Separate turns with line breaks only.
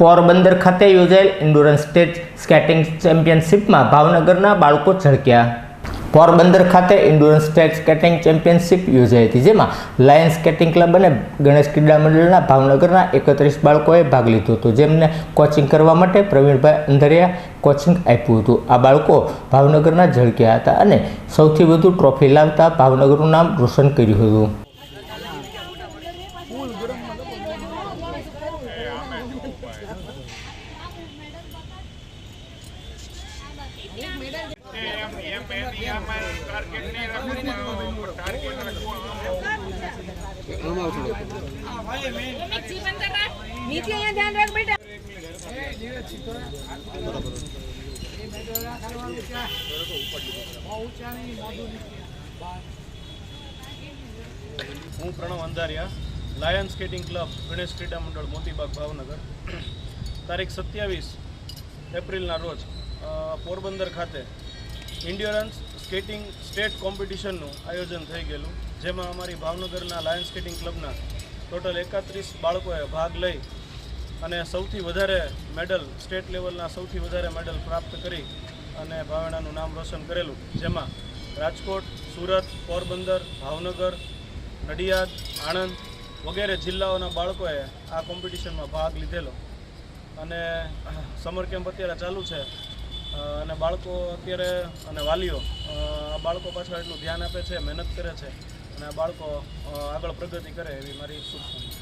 પોરબંદર ખાતે યોજાયેલ ઇન્ડોરન્સ state skating ચેમ્પિયનશિપમાં ભાવનગરના બાળકો ઝળક્યા. પોરબંદર ખાતે ઇન્ડોરન્સ સ્ટેટ સ્કેટિંગ ચેમ્પિયનશિપ યોજાઈ હતી, જેમાં લાયન્સ સ્કેટિંગ ક્લબ અને ગણેશ ક્રીડા મંડળના ભાવનગરના એકત્રીસ બાળકોએ ભાગ લીધો હતો, જેમને કોચિંગ કરવા માટે પ્રવીણભાઈ અંધરિયા કોચિંગ આપ્યું હતું. આ બાળકો ભાવનગરના ઝળક્યા હતા અને સૌથી વધુ ટ્રોફી લાવતા ભાવનગરનું નામ રોશન કર્યું હતું.
નીચે અહીંયા ધ્યાન
હું Pranav Andhariya. Lion skating club Ganesh Krida Mandal Motibaug Bhavnagar તારીખ સત્યાવીસ એપ્રિલના રોજ પોરબંદર ખાતે ઇન્ડ્યોરન્સ સ્કેટિંગ સ્ટેટ કોમ્પિટિશનનું આયોજન થઈ ગયેલું, જેમાં અમારી ભાવનગરના લાયન સ્કેટિંગ ક્લબના ટોટલ એકત્રીસ બાળકોએ ભાગ લઈ અને સૌથી વધારે મેડલ સ્ટેટ લેવલના સૌથી વધારે મેડલ પ્રાપ્ત કરી અને ભાવેણાનું નામ રોશન કરેલું, જેમાં રાજકોટ, સુરત, પોરબંદર, ભાવનગર, નડિયાદ, આણંદ વગેરે જિલ્લાઓના બાળકોએ આ કોમ્પિટિશનમાં ભાગ લીધેલો. અને સમર કેમ્પ અત્યારે ચાલુ છે. અને બાળકો અત્યારે, અને વાલીઓ આ બાળકો પાછળ એટલું ધ્યાન આપે છે, મહેનત કરે છે. અને આ બાળકો આગળ પ્રગતિ કરે એવી મારી શુભકામના